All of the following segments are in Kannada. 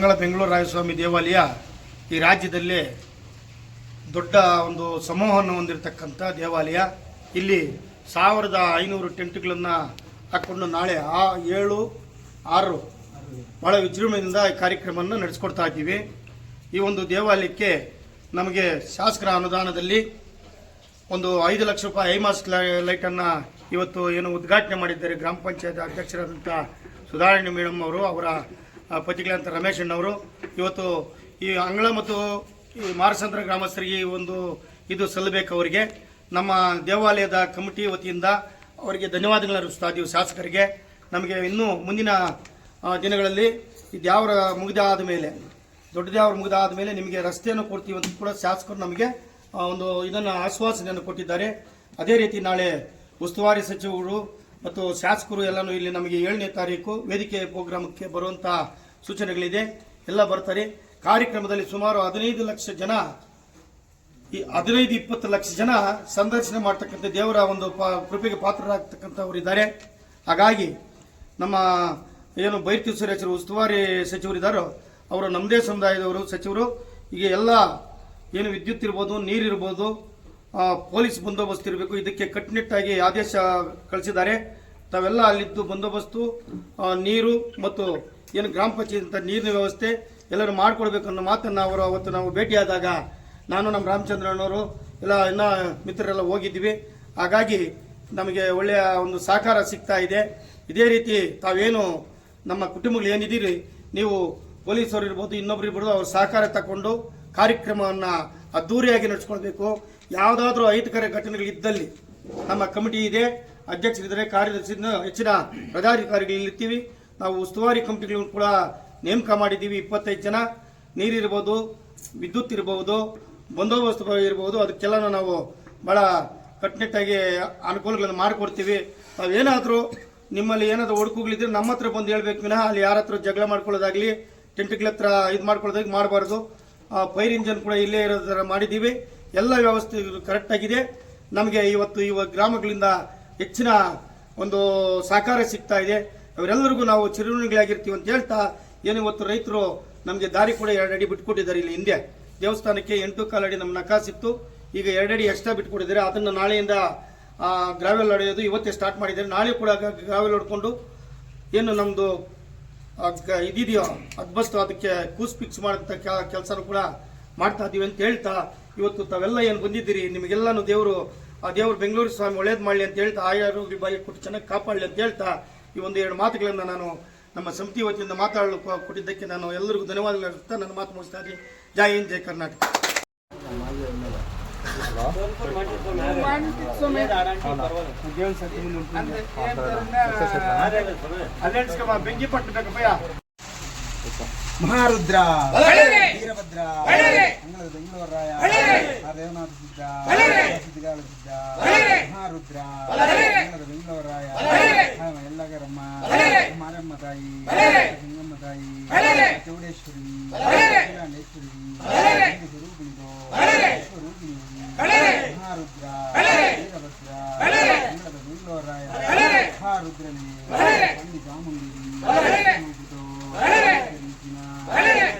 ಅಂಗಳ ಬೆಂಗಳೂರು ರಾಯಸ್ವಾಮಿ ದೇವಾಲಯ ಈ ರಾಜ್ಯದಲ್ಲೇ ದೊಡ್ಡ ಒಂದು ಸಮೂಹವನ್ನು ಹೊಂದಿರತಕ್ಕಂಥ ದೇವಾಲಯ. ಇಲ್ಲಿ ಸಾವಿರದ ಐನೂರು ಟೆಂಟ್ಗಳನ್ನು ಹಾಕ್ಕೊಂಡು ನಾಳೆ ಆ ಏಳು, ಆರು ಭಾಳ ವಿಜೃಂಭಣೆಯಿಂದ ಈ ಕಾರ್ಯಕ್ರಮವನ್ನು ನಡೆಸ್ಕೊಡ್ತಾ ಇದ್ದೀವಿ. ಈ ಒಂದು ದೇವಾಲಯಕ್ಕೆ ನಮಗೆ ಶಾಸಕರ ಅನುದಾನದಲ್ಲಿ ಒಂದು ಐದು ಲಕ್ಷ ರೂಪಾಯಿ ಐಮಾಸ್ ಲೈಟನ್ನು ಇವತ್ತು ಏನು ಉದ್ಘಾಟನೆ ಮಾಡಿದ್ದಾರೆ ಗ್ರಾಮ ಪಂಚಾಯತ್ ಅಧ್ಯಕ್ಷರಾದಂಥ ಸುಧಾರಣಿ ಮೇಡಮ್ ಅವರು ಅವರ ಅಂತ ರಮೇಶ್ ಅಣ್ಣವರು. ಇವತ್ತು ಈ ಅಂಗಳ ಮತ್ತು ಈ ಮಾರಸಂದ್ರ ಗ್ರಾಮಸ್ಥರಿಗೆ ಈ ಒಂದು ಇದು ಸಲ್ಲಬೇಕು ಅವರಿಗೆ. ನಮ್ಮ ದೇವಾಲಯದ ಕಮಿಟಿ ವತಿಯಿಂದ ಅವರಿಗೆ ಧನ್ಯವಾದಗಳನ್ನು ಅರ್ಪಿಸ್ತಾ ಇದ್ದೀವಿ ಶಾಸಕರಿಗೆ. ನಮಗೆ ಇನ್ನೂ ಮುಂದಿನ ದಿನಗಳಲ್ಲಿ ಇದು ಯಾವ ಮುಗಿದಾದ ಮೇಲೆ ದೇವರ ಮುಗಿದಾದ ಮೇಲೆ ನಿಮಗೆ ರಸ್ತೆಯನ್ನು ಕೊಡ್ತೀವಿ ಅಂತ ಕೂಡ ಶಾಸಕರು ನಮಗೆ ಒಂದು ಇದನ್ನು ಆಶ್ವಾಸನೆಯನ್ನು ಕೊಟ್ಟಿದ್ದಾರೆ. ಅದೇ ರೀತಿ ನಾಳೆ ಉಸ್ತುವಾರಿ ಸಚಿವರು ಮತ್ತು ಶಾಸಕರು ಎಲ್ಲನೂ ಇಲ್ಲಿ ನಮಗೆ ಏಳನೇ ತಾರೀಕು ವೇದಿಕೆ ಪ್ರೋಗ್ರಾಮಕ್ಕೆ ಬರುವಂಥ ಸೂಚನೆಗಳಿದೆ. ಎಲ್ಲ ಬರ್ತಾರೆ. ಕಾರ್ಯಕ್ರಮದಲ್ಲಿ ಸುಮಾರು ಹದಿನೈದು ಲಕ್ಷ ಜನ ಈ ಹದಿನೈದು, ಇಪ್ಪತ್ತು ಲಕ್ಷ ಜನ ಸಂದರ್ಶನ ಮಾಡ್ತಕ್ಕಂಥ ದೇವರ ಒಂದು ಕೃಪೆಗೆ ಪಾತ್ರರಾಗ್ತಕ್ಕಂಥವರಿದ್ದಾರೆ ಹಾಗಾಗಿ ನಮ್ಮ ಏನು ಬೈರ್ತಿ ಸುರೇಶರು ಉಸ್ತುವಾರಿ ಸಚಿವರಿದ್ದಾರೋ ಅವರು ನಮ್ಮದೇ ಸಮುದಾಯದವರು ಸಚಿವರು. ಈಗ ಎಲ್ಲ ಏನು ವಿದ್ಯುತ್ ಇರ್ಬೋದು, ನೀರಿರ್ಬೋದು ಪೊಲೀಸ್ ಬಂದೋಬಸ್ತ್ ಇರಬೇಕು. ಇದಕ್ಕೆ ಕಟ್ಟುನಿಟ್ಟಾಗಿ ಆದೇಶ ಕಳಿಸಿದ್ದಾರೆ. ತಾವೆಲ್ಲ ಅಲ್ಲಿದ್ದು ಬಂದೋಬಸ್ತು ನೀರು ಮತ್ತು ಏನು ಗ್ರಾಮ ಪಂಚಾಯತ್ ನೀರಿನ ವ್ಯವಸ್ಥೆ ಎಲ್ಲರೂ ಮಾಡಿಕೊಡ್ಬೇಕು ಅನ್ನೋ ಮಾತನ್ನು ಅವರು ಅವತ್ತು ನಾವು ಭೇಟಿಯಾದಾಗ ನಾನು ನಮ್ಮ ರಾಮಚಂದ್ರನವರು ಎಲ್ಲ ಇನ್ನ ಮಿತ್ರರೆಲ್ಲ ಹೋಗಿದ್ದೀವಿ. ಹಾಗಾಗಿ ನಮಗೆ ಒಳ್ಳೆಯ ಒಂದು ಸಹಕಾರ ಸಿಗ್ತಾ ಇದೆ. ಇದೇ ರೀತಿ ತಾವೇನು ನಮ್ಮ ಕುಟುಂಬಗಳು ಏನಿದ್ದೀರಿ, ನೀವು ಪೊಲೀಸರು ಇರ್ಬೋದು, ಇನ್ನೊಬ್ರು ಇರ್ಬೋದು, ಅವ್ರ ಸಹಕಾರ ತಗೊಂಡು ಕಾರ್ಯಕ್ರಮವನ್ನು ಅದ್ದೂರಿಯಾಗಿ ನಡೆಸ್ಕೊಳ್ಬೇಕು. ಯಾವುದಾದ್ರೂ ಅಹಿತಕರ ಘಟನೆಗಳಿದ್ದಲ್ಲಿ ನಮ್ಮ ಕಮಿಟಿ ಇದೆ, ಅಧ್ಯಕ್ಷರಿದ್ದಾರೆ, ಕಾರ್ಯದರ್ಶಿ ಹೆಚ್ಚಿನ ಪದಾಧಿಕಾರಿಗಳು ಇರ್ತೀವಿ. ನಾವು ಉಸ್ತುವಾರಿ ಕಮಿಟಿಗಳನ್ನು ಕೂಡ ನೇಮಕ ಮಾಡಿದ್ದೀವಿ. ಇಪ್ಪತ್ತೈದು ಜನ. ನೀರಿರ್ಬೋದು, ವಿದ್ಯುತ್ ಇರಬಹುದು ಬಂದೋಬಸ್ತ್ ಇರಬಹುದು ಅದಕ್ಕೆಲ್ಲ ನಾವು ಭಾಳ ಕಟ್ಟುನಿಟ್ಟಾಗಿ ಅನುಕೂಲಗಳನ್ನು ಮಾಡಿಕೊಡ್ತೀವಿ. ನಾವೇನಾದರೂ ನಿಮ್ಮಲ್ಲಿ ಏನಾದರೂ ಒಡಕುಗಳಿದ್ರೆ ನಮ್ಮ ಹತ್ರ ಬಂದು ಹೇಳ್ಬೇಕು. ವಿನಃ ಅಲ್ಲಿ ಯಾರ ಹತ್ರ ಜಗಳ ಮಾಡ್ಕೊಳ್ಳೋದಾಗಲಿ ಟೆಂಟ್ಗಳ ಹತ್ರ ಇದು ಮಾಡ್ಕೊಳ್ಳೋದಾಗಿ ಮಾಡಬಾರ್ದು. ಫೈರ್ ಇಂಜನ್ ಕೂಡ ಇಲ್ಲೇ ಇರೋ ಥರ ಮಾಡಿದ್ದೀವಿ. ಎಲ್ಲ ವ್ಯವಸ್ಥೆ ಕರೆಕ್ಟಾಗಿದೆ ನಮಗೆ ಇವತ್ತು ಇವ ಗ್ರಾಮಗಳಿಂದ ಹೆಚ್ಚಿನ ಒಂದು ಸಹಕಾರ ಸಿಗ್ತಾ ಇದೆ. ಅವರೆಲ್ಲರಿಗೂ ನಾವು ಚಿರಋಣಿಗಳಾಗಿರ್ತೀವಿ ಅಂತ ಹೇಳ್ತಾ ಏನು ಇವತ್ತು ರೈತರು ನಮಗೆ ದಾರಿ ಕೂಡ ಎರಡು ಅಡಿ ಬಿಟ್ಕೊಟ್ಟಿದ್ದಾರೆ ಇಲ್ಲಿ ಹಿಂದೆ. ದೇವಸ್ಥಾನಕ್ಕೆ ಎಂಟು ಕಾಲು ಅಡಿ ನಮ್ಮ ನಕಾಸಿತ್ತು ಈಗ ಎರಡಡಿ ಎಕ್ಸ್ಟ್ರಾ ಬಿಟ್ಕೊಟ್ಟಿದ್ದಾರೆ. ಅದನ್ನು ನಾಳೆಯಿಂದ ಗ್ರಾವೆಲ್ ಹೊಡೆಯೋದು ಇವತ್ತೇ ಸ್ಟಾರ್ಟ್ ಮಾಡಿದ್ದಾರೆ. ನಾಳೆ ಕೂಡ ಗ್ರಾವೆಲ್ ಹೊಡ್ಕೊಂಡು ಏನು ನಮ್ಮದು ಇದಿದೆಯೋ ಅದ್ಬಸ್ತು ಅದಕ್ಕೆ ಕೂಸ್ ಫಿಕ್ಸ್ ಮಾಡೋಂಥ ಕೆಲಸನೂ ಕೂಡ ಮಾಡ್ತಾ ಇದ್ದೀವಿ ಅಂತ ಹೇಳ್ತಾ ಇವತ್ತು ತಾವೆಲ್ಲ ಏನು ಬಂದಿದ್ದೀರಿ? ನಿಮಗೆಲ್ಲನೂ ದೇವರು ಆ ದೇವರು ಬೆಂಗಳೂರು ಸ್ವಾಮಿ ಒಳ್ಳೇದು ಮಾಡಲಿ ಅಂತ ಹೇಳ್ತಾ ಆಯಾರು ಬಾಯಿ ಕೊಟ್ಟು ಚೆನ್ನಾಗಿ ಕಾಪಾಡಲಿ ಅಂತ ಹೇಳ್ತಾ ಈ ಒಂದು ಎರಡು ಮಾತುಗಳನ್ನು ನಾನು ನಮ್ಮ ಸಮಿತಿ ವತಿಯಿಂದ ಮಾತಾಡಲು ಕೊಟ್ಟಿದ್ದಕ್ಕೆ ನಾನು ಎಲ್ಲರಿಗೂ ಧನ್ಯವಾದಗಳು ಅರ್ಪಿಸ್ತಾ ನನ್ನ ಮಾತು ಮುಗಿಸ್ತಾ ಇದ್ದೀನಿ. ಜೈ ಹಿಂದ್ ಜೈ ಕರ್ನಾಟಕ. ಬೆಂಕಿ మహారుద్ర వీరభద్ర అంగళ దొంగలవర్రాయ ఆ రేవనాథ సిద్ధ సిద్ధిగాల సిద్ధ మహారుద్ర అంగళ దొంగలవర్రాయ ఎల్లగరమ్మ మారమ్మ తాయి సింగమ్మ తాయి చౌడేశ్వరి కళ్యాణేశ్వరి స్వరూపిణితో స్వరూపిణి మహారుద్ర వీరభద్ర అంగళ మహారుద్రని పండి జాముండి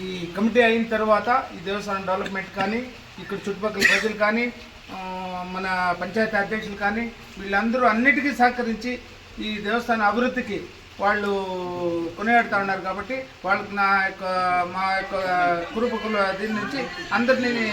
ఈ కమిటీ అయిన తర్వాత ఈ దేవస్థానం డెవలప్మెంట్ కానీ ఇక్కడ చుట్టుపక్కల ప్రజలు కానీ మన పంచాయతీ అధ్యక్షులు కానీ వీళ్ళందరూ అన్నిటికీ సహకరించి ఈ దేవస్థాన అభివృద్ధికి వాళ్ళు కొనియాడుతూ ఉన్నారు కాబట్టి వాళ్ళకి నా యొక్క మా యొక్క కురుపకుల దీని నుంచి అందరినీ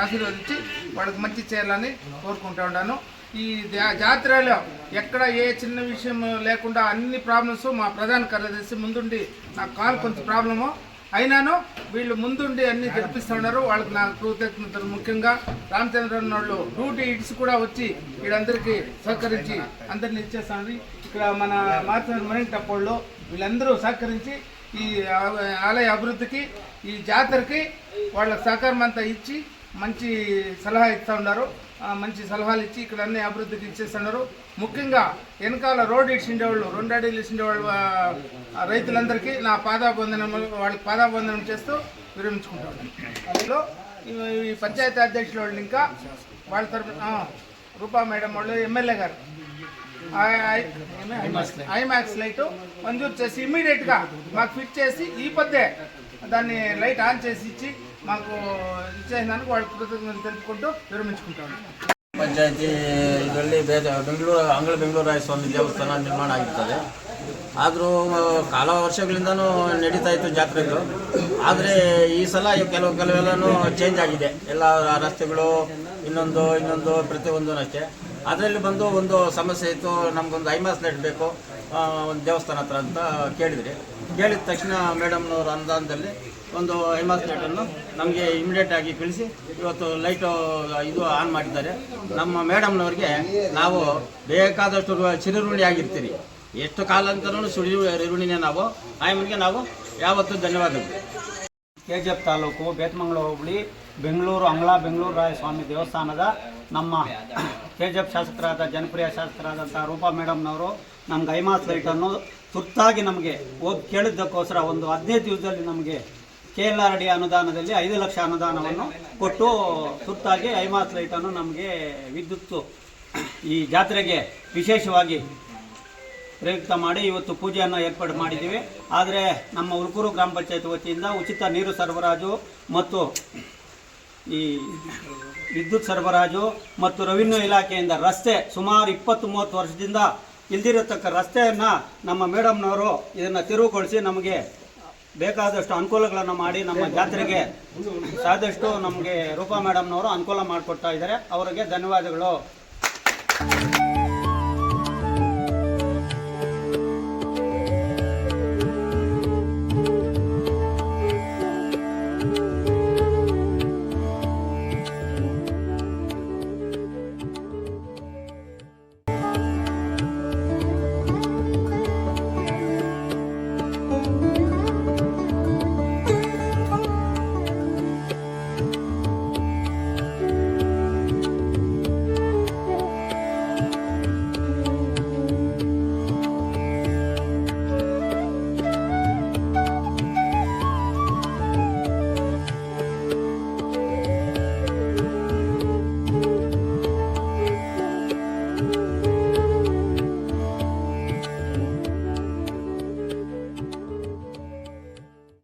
ఆశీర్వదించి వాళ్ళకి మంచి చేయాలని కోరుకుంటూ ఉన్నాను. ఈ జా- జాతరలో ఎక్కడ ఏ చిన్న విషయం లేకుండా అన్ని ప్రాబ్లమ్స్ మా ప్రధాన కార్యదర్శి ముందుండి నాకు కాలు కొంచెం ప్రాబ్లము అయినాను వీళ్ళు ముందుండి అన్ని జరిపిస్తున్నారు వాళ్ళకి నా కృతజ్ఞతలు ముఖ్యంగా రామచంద్రన్ వాళ్ళు డ్యూటీ ఇట్స్ కూడా వచ్చి వీళ్ళందరికీ సహకరించి అందరిని ఇచ్చేస్తాను ఇక్కడ మన మార్చిన మరింటప్పుడు వీళ్ళందరూ సహకరించి ఈ ఆలయ అభివృద్ధికి ఈ జాతరకి వాళ్ళ సహకారం అంతా ఇచ్చి మంచి సలహా ఇస్తూ ఉన్నారు. మంచి సలహాలు ఇచ్చి ఇక్కడ అన్ని అభివృద్ధికి ఇచ్చేస్తున్నారు. ముఖ్యంగా వెనకాల రోడ్ ఇచ్చిండేవాళ్ళు రెండు అడీలు ఇచ్చిండేవాళ్ళు రైతులందరికీ నా పాదాబంధనం వాళ్ళకి పాదాబంధనం చేస్తూ విరమించుకుంటాను అందులో ఈ- పంచాయతీ అధ్యక్షుల వాళ్ళు ఇంకా వాళ్ళ తరఫున రూపా మేడం వాళ్ళు ఎమ్మెల్యే గారు. ఐమాక్స్ లైట్ మంజూరు చేసి ఇమ్మీడియట్గా మాకు ఫిట్ చేసి ఈ పొద్దే దాన్ని లైట్ ఆన్ చేసి ఇచ్చి మాకు ఇచ్చేసినందుకు వాళ్ళ కృతజ్ఞతలు తెలుపుకుంటూ విరమించుకుంటాను ಪಂಚಾಯತಿ ಇದರಲ್ಲಿ ಬೇರೆ ಬೆಂಗಳೂರು ಅಂಗಳ ಬೆಂಗಳೂರಾಯ ಸ್ವಾಮಿ ದೇವಸ್ಥಾನ ನಿರ್ಮಾಣ ಆಗಿರ್ತದೆ ಆದರೂ ಕಾಲ ವರ್ಷಗಳಿಂದನೂ ನಡೀತಾ ಇತ್ತು ಜಾತ್ರೆಗಳು ಆದರೆ ಈ ಸಲ ಕೆಲವು ಕೆಲವೆಲ್ಲನೂ ಚೇಂಜ್ ಆಗಿದೆ ಎಲ್ಲ ರಸ್ತೆಗಳು ಇನ್ನೊಂದು ಇನ್ನೊಂದು ಪ್ರತಿಯೊಂದು ಅಷ್ಟೇ ಅದರಲ್ಲಿ ಬಂದು ಒಂದು ಸಮಸ್ಯೆ ಇತ್ತು, ನಮಗೊಂದು ಐಮಾಸ್ ಲೈಟ್ ಬೇಕು ಒಂದು ದೇವಸ್ಥಾನ ಹತ್ರ ಅಂತ ಕೇಳಿದ್ರಿ. ಕೇಳಿದ ತಕ್ಷಣ ಮೇಡಮ್ನವ್ರ ಅನುದಾನದಲ್ಲಿ ಒಂದು ಐಮಾಸ್ ಲೈಟನ್ನು ನಮಗೆ ಇಮಿಡಿಯೇಟ್ ಆಗಿ ಕಳಿಸಿ ಇವತ್ತು ಲೈಟು ಇದು ಆನ್ ಮಾಡಿದ್ದಾರೆ. ನಮ್ಮ ಮೇಡಮ್ನವ್ರಿಗೆ ನಾವು ಬೇಕಾದಷ್ಟು ಚಿರುರುಣಿ ಆಗಿರ್ತೀರಿ. ಎಷ್ಟು ಕಾಲ ಅಂತಲೂ ಸುಳಿ ಋಣಿನೇ ನಾವು, ಆಯಮ್ಮನಿಗೆ ನಾವು ಯಾವತ್ತೂ ಧನ್ಯವಾದಗಳು. ಕೆ ತಾಲೂಕು, ಬೇತಮಂಗಲ ಹೋಬಳಿ, ಬೆಂಗಳೂರು ಅಂಗ್ಲಾ, ಬೆಂಗಳೂರು ರಾಯ ಸ್ವಾಮಿ ದೇವಸ್ಥಾನದ ನಮ್ಮ ಕೆ ಜಿ ಶಾಸಕರಾದ ಜನಪ್ರಿಯ ಶಾಸಕರಾದಂಥ ರೂಪಾ ಮೇಡಮ್ನವರು ನಮ್ಗೆ ಐಮಾಸ್ ಲೈಟನ್ನು ತುರ್ತಾಗಿ ನಮಗೆ ಹೋಗಿ ಕೇಳಿದ್ದಕ್ಕೋಸ್ಕರ ಒಂದು ಹದಿನೈದು ದಿವಸದಲ್ಲಿ ನಮಗೆ ಕೆ ಎಲ್ ಆರ್ ಡಿ ಅನುದಾನದಲ್ಲಿ ಐದು ಲಕ್ಷ ಅನುದಾನವನ್ನು ಕೊಟ್ಟು ತುರ್ತಾಗಿ ಐಮಾಸ್ ಲೈಟನ್ನು ನಮಗೆ ವಿದ್ಯುತ್ತು ಈ ಜಾತ್ರೆಗೆ ವಿಶೇಷವಾಗಿ ಪ್ರಯುಕ್ತ ಮಾಡಿ ಇವತ್ತು ಪೂಜೆಯನ್ನು ಏರ್ಪಾಡು ಮಾಡಿದ್ದೀವಿ. ಆದರೆ ನಮ್ಮ ಉಲ್ಕೂರು ಗ್ರಾಮ ಪಂಚಾಯತ್ ವತಿಯಿಂದ ಉಚಿತ ನೀರು ಸರಬರಾಜು ಮತ್ತು ಈ ವಿದ್ಯುತ್ ಸರಬರಾಜು ಮತ್ತು ರೆವಿನ್ಯೂ ಇಲಾಖೆಯಿಂದ ರಸ್ತೆ ಸುಮಾರು ಇಪ್ಪತ್ತು ಮೂವತ್ತು ವರ್ಷದಿಂದ ಇಲ್ದಿರತಕ್ಕ ರಸ್ತೆಯನ್ನು ನಮ್ಮ ಮೇಡಮ್ನವರು ಇದನ್ನು ತಿರುವುಗೊಳಿಸಿ ನಮಗೆ ಬೇಕಾದಷ್ಟು ಅನುಕೂಲಗಳನ್ನು ಮಾಡಿ ನಮ್ಮ ಜಾತ್ರೆಗೆ ಸಾದಷ್ಟು ನಮಗೆ ರೂಪಾ ಮೇಡಮ್ನವರು ಅನುಕೂಲ ಮಾಡಿಕೊಡ್ತಾ ಇದ್ದಾರೆ. ಅವರಿಗೆ ಧನ್ಯವಾದಗಳು.